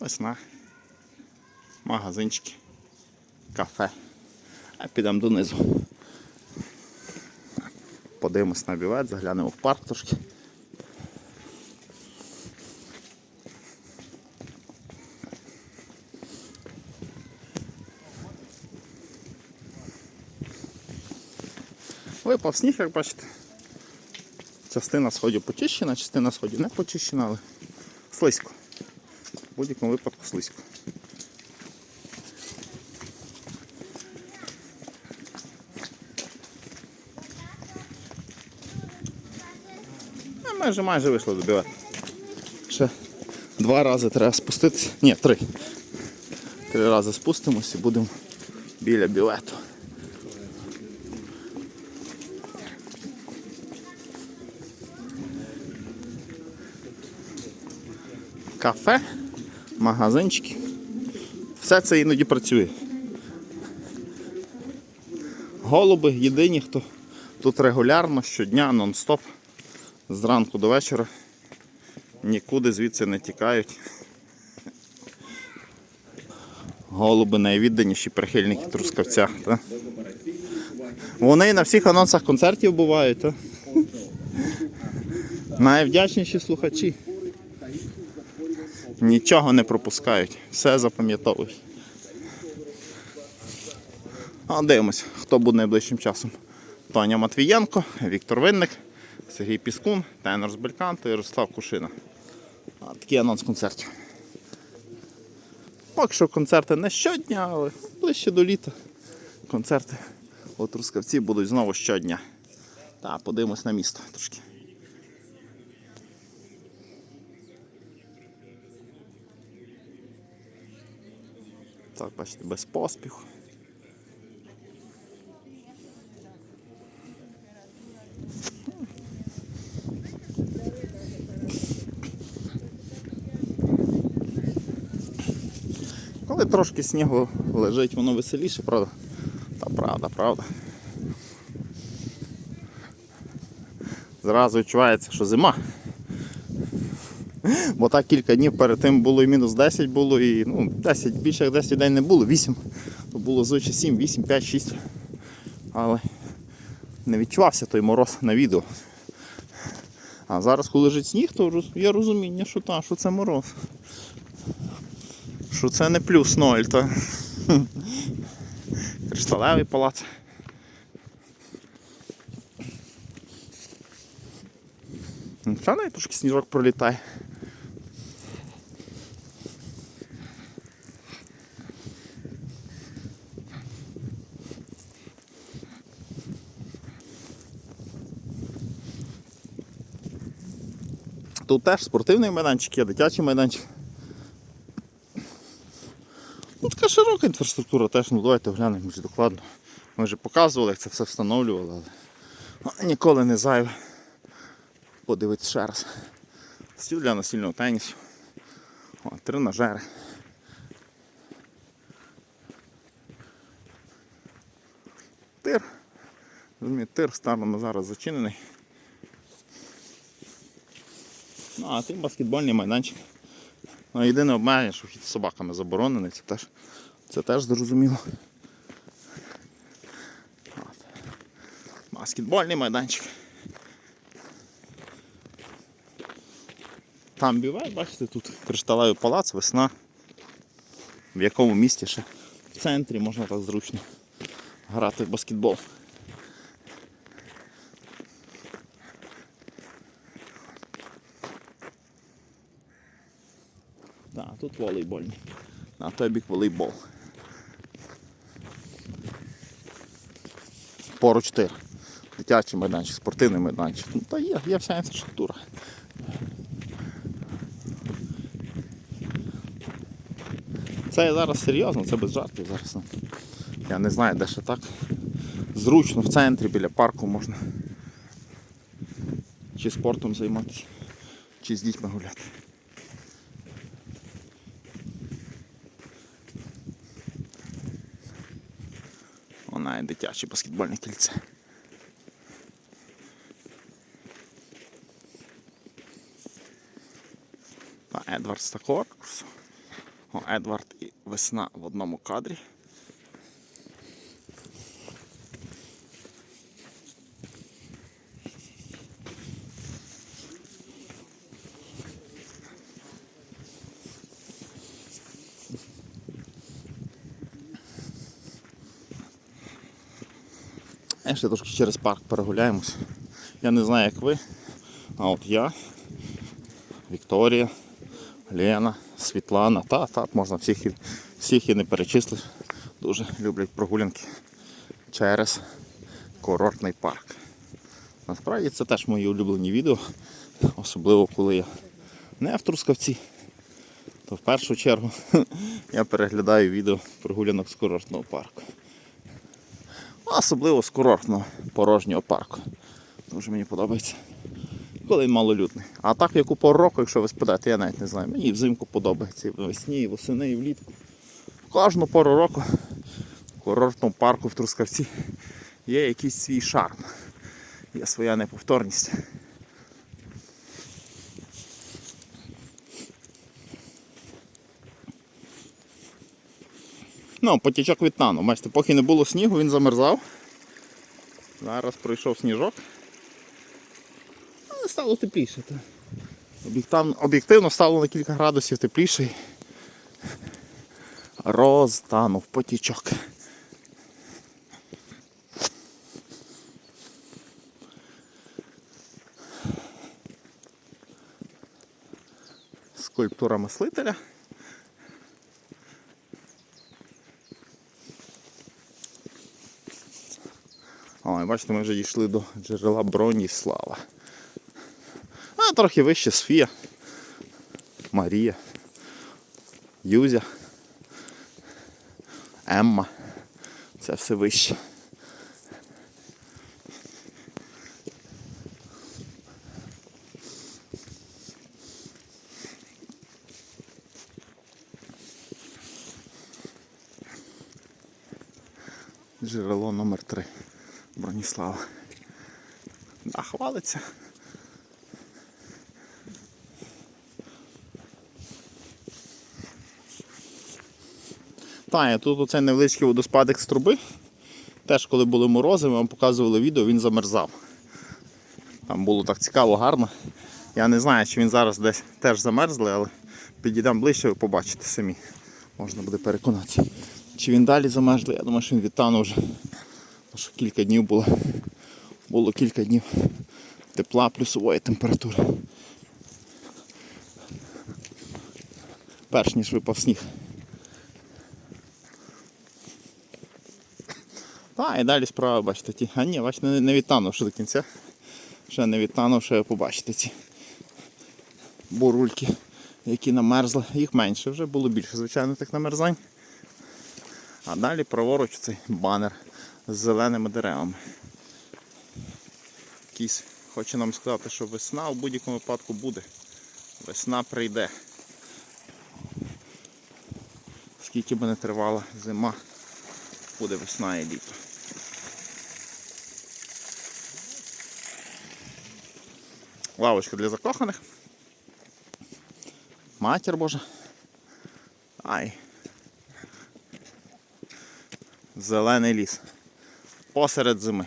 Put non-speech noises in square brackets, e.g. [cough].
Весна. Магазинчики. Кафе. А підемо донизу. Подивимось на бювет, заглянемо в парк трошки. Випав сніг, як бачите. Частина сходів почищена, частина сходів не почищена, але слизько. Будь-якому випадку слизько. Майже майже вийшло до бювету. Ще два рази треба спуститися. Ні, три. Три рази спустимось і будемо біля бювету. Кафе, магазинчики. Все це іноді працює. Голуби єдині, хто тут регулярно, щодня, нон-стоп, зранку до вечора. Нікуди звідси не тікають. Голуби найвідданіші прихильники трускавця. Та? Вони на всіх анонсах концертів бувають. Та? Найвдячніші слухачі. Нічого не пропускають, все запам'ятовують. А дивимось, хто буде найближчим часом. Тоня Матвієнко, Віктор Винник, Сергій Піскун, Тенор з Бельканто, Ярослав Кушина. А, такий анонс концертів. Поки що концерти не щодня, але ближче до літа. Концерти у Трускавці будуть знову щодня. Та, подивимось на місто трошки. Так, бачите, без поспіху. Коли трошки снігу лежить, воно веселіше, правда? Та правда, правда. Зразу відчувається, що зима. Бо так кілька днів перед тим було і мінус 10 було, і ну, 10, більше як 10 день не було, 8. То було звичайно 7, 8, 5, 6. Але не відчувався той мороз на відео. А зараз, коли лежить сніг, то є розуміння, що, та, що це мороз. Що це не плюс 0, то [laughs] кришталевий палац. Нічого навіть трошки сніжок пролітає. Тут теж спортивний майданчик є, дитячий майданчик. Ну, така широка інфраструктура теж, ну давайте глянемо більш докладно. Ми вже показували, як це все встановлювали, але ну, ніколи не зайве. Подивитися ще раз. Стіл для настільного тенісу. О, тренажери. Тир. Розумієте, тир станом зараз зачинений. Ну, а тим баскетбольний майданчик. Ну, єдине обмеження, що вхід з собаками заборонений, це теж, це теж зрозуміло. От. Баскетбольний майданчик. Там бівай, бачите, тут кришталевий палац, весна. В якому місті ще в центрі можна так зручно грати в баскетбол. Так, тут волейбольний. На той бік волейбол. Поруч тир. Дитячий майданчик, спортивний майданчик. Ну, та є, є вся інфраструктура. Це зараз серйозно, це без жартів зараз. ну. Я не знаю, де ще так. Зручно в центрі біля парку можна чи спортом займатися, чи з дітьми гуляти. Вона дитяче баскетбольне кільце. Та Едвард з такого. О, Едвард і весна в одному кадрі. Я ще трошки через парк перегуляємось. Я не знаю, як ви, а от я, Вікторія, Лена, Світлана, та, та, можна всіх, і- всіх і не перечислиш. Дуже люблять прогулянки через курортний парк. Насправді це теж мої улюблені відео, особливо коли я не в Трускавці, то в першу чергу [laughs] я переглядаю відео прогулянок з курортного парку. Особливо з курортного порожнього парку. Дуже мені подобається. Коли він малолюдний. А так, як яку пору року, якщо ви спитаєте, я навіть не знаю. Мені взимку подобається, і весні, і восени, і влітку. Кожну пору року в курортному парку в Трускавці є якийсь свій шарм. Є своя неповторність. Ну, потічок від тану. Бачите, поки не було снігу, він замерзав. Зараз пройшов сніжок. Але стало тепліше. Об'єктивно, стало на кілька градусів тепліше. і Розтанув потічок. Скульптура мислителя. Ой, бачите, ми вже дійшли до джерела Броніслава. А трохи вище Софія, Марія, Юзя, Емма. Це все вище. Джерело номер 3 Броніслава. Да, хвалиться. Так, тут оцей невеличкий водоспадик з труби. Теж коли були морози, ми вам показували відео, він замерзав. Там було так цікаво, гарно. Я не знаю, чи він зараз десь теж замерзлий, але підійдемо ближче, ви побачите самі. Можна буде переконатися. Чи він далі замерзлий, я думаю, що він відтанув вже. Що кілька днів було, було кілька днів тепла плюсової температури. Перш ніж випав сніг. Так, і далі справа, бачите, ті. А ні, бачите, не, не ще до кінця. Ще не відтанув, ще побачите ці бурульки, які намерзли. Їх менше вже було більше, звичайно, тих намерзань. А далі праворуч цей банер з зеленими деревами. Кісь хоче нам сказати, що весна в будь-якому випадку буде. Весна прийде. Скільки би не тривала зима, буде весна і літо. Лавочка для закоханих. Матір Божа. Ай. Зелений ліс. Посеред зими.